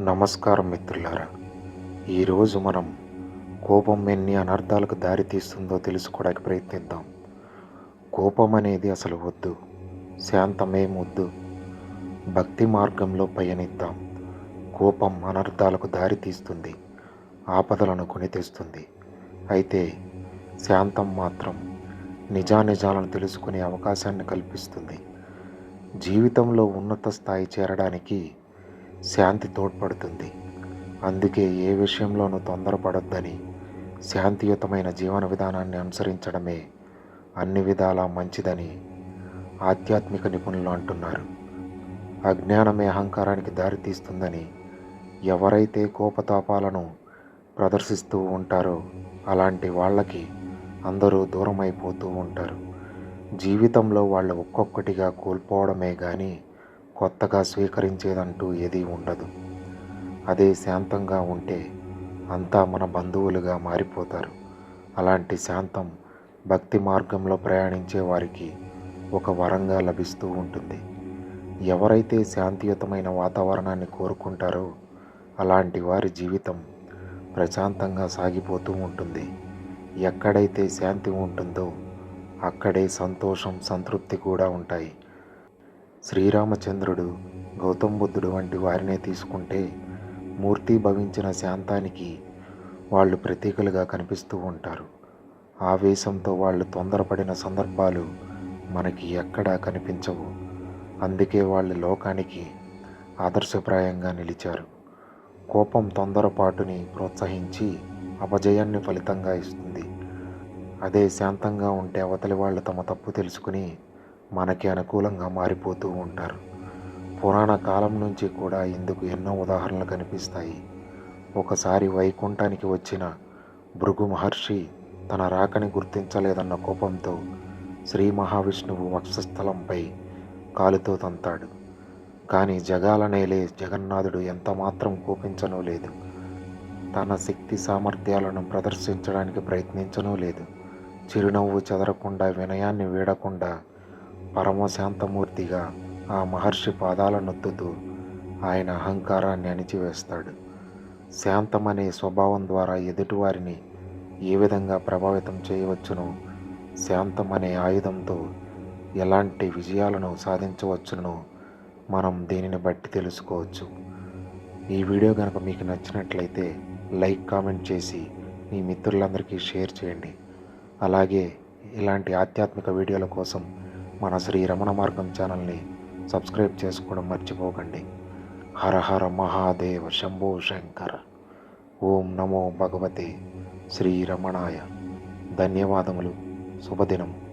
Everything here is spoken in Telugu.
నమస్కారం మిత్రులారా. ఈరోజు మనం కోపం ఎన్ని అనర్థాలకు దారి తీస్తుందో తెలుసుకోవడానికి ప్రయత్నిద్దాం. కోపం అనేది అసలు వద్దు శాంతమేం వద్దు. భక్తి మార్గంలో పయనిద్దాం. కోపం అనర్థాలకు దారి తీస్తుంది ఆపదలను కొని తెస్తుంది. అయితే శాంతం మాత్రం నిజానిజాలను తెలుసుకునే అవకాశాన్ని కల్పిస్తుంది. జీవితంలో ఉన్నత స్థాయి చేరడానికి శాంతి తోడ్పడుతుంది. అందుకే ఏ విషయంలోనూ తొందరపడొద్దని శాంతియుతమైన జీవన విధానాన్ని అనుసరించడమే అన్ని విధాలా మంచిదని ఆధ్యాత్మిక నిపుణులు అంటున్నారు. అజ్ఞానమే అహంకారానికి దారితీస్తుందని ఎవరైతే కోపతాపాలను ప్రదర్శిస్తూ ఉంటారో అలాంటి వాళ్ళకి అందరూ దూరం అయిపోతూ ఉంటారు. జీవితంలో వాళ్ళు ఒక్కొక్కటిగా కోల్పోవడమే కానీ కొత్తగా స్వీకరించేదంటూ ఏదీ ఉండదు. అదే శాంతంగా ఉంటే అంతా మన బంధువులుగా మారిపోతారు. అలాంటి శాంతం భక్తి మార్గంలో ప్రయాణించే వారికి ఒక వరంగా లభిస్తూ ఉంటుంది. ఎవరైతే శాంతియుతమైన వాతావరణాన్ని కోరుకుంటారో అలాంటి వారి జీవితం ప్రశాంతంగా సాగిపోతూ ఉంటుంది. ఎక్కడైతే శాంతి ఉంటుందో అక్కడే సంతోషం సంతృప్తి కూడా ఉంటాయి. శ్రీరామచంద్రుడు గౌతమ్ బుద్ధుడు వంటి వారినే తీసుకుంటే మూర్తి భవించిన శాంతానికి వాళ్ళు ప్రతీకలుగా కనిపిస్తూ ఉంటారు. ఆవేశంతో వాళ్ళు తొందరపడిన సందర్భాలు మనకి ఎక్కడా కనిపించవు. అందుకే వాళ్ళు లోకానికి ఆదర్శప్రాయంగా నిలిచారు. కోపం తొందరపాటుని ప్రోత్సహించి అపజయాన్ని ఫలితంగా ఇస్తుంది. అదే శాంతంగా ఉంటే అవతలి వాళ్ళు తమ తప్పు తెలుసుకుని మనకి అనుకూలంగా మారిపోతూ ఉంటారు. పురాణ కాలం నుంచి కూడా ఇందుకు ఎన్నో ఉదాహరణలు కనిపిస్తాయి. ఒకసారి వైకుంఠానికి వచ్చిన భృగు మహర్షి తన రాకని గుర్తించలేదన్న కోపంతో శ్రీ మహావిష్ణువు వక్షస్థలంపై కాలుతో తంతాడు. కానీ జగాలనేలే జగన్నాథుడు ఎంతమాత్రం కోపించనూ లేదు. తన శక్తి సామర్థ్యాలను ప్రదర్శించడానికి ప్రయత్నించనూ లేదు. చిరునవ్వు చెదరకుండా వినయాన్ని వీడకుండా పరమశాంతమూర్తిగా ఆ మహర్షి పాదాల నొత్తుతూ ఆయన అహంకారాన్ని అణిచివేస్తాడు. శాంతమనే స్వభావం ద్వారా ఎదుటివారిని ఏ విధంగా ప్రభావితం చేయవచ్చునో శాంతం అనే ఆయుధంతో ఎలాంటి విజయాలను సాధించవచ్చునో మనం దీనిని బట్టి తెలుసుకోవచ్చు. ఈ వీడియో కనుక మీకు నచ్చినట్లయితే లైక్ కామెంట్ చేసి మీ మిత్రులందరికీ షేర్ చేయండి. అలాగే ఇలాంటి ఆధ్యాత్మిక వీడియోల కోసం మన శ్రీ రమణ మార్గం ఛానల్ని సబ్స్క్రైబ్ చేసుకోవడం మర్చిపోకండి. హర హర మహాదేవ శంభో శంకర. ఓం నమో భగవతే శ్రీరమణాయ ధన్యవాదములు. శుభదినం.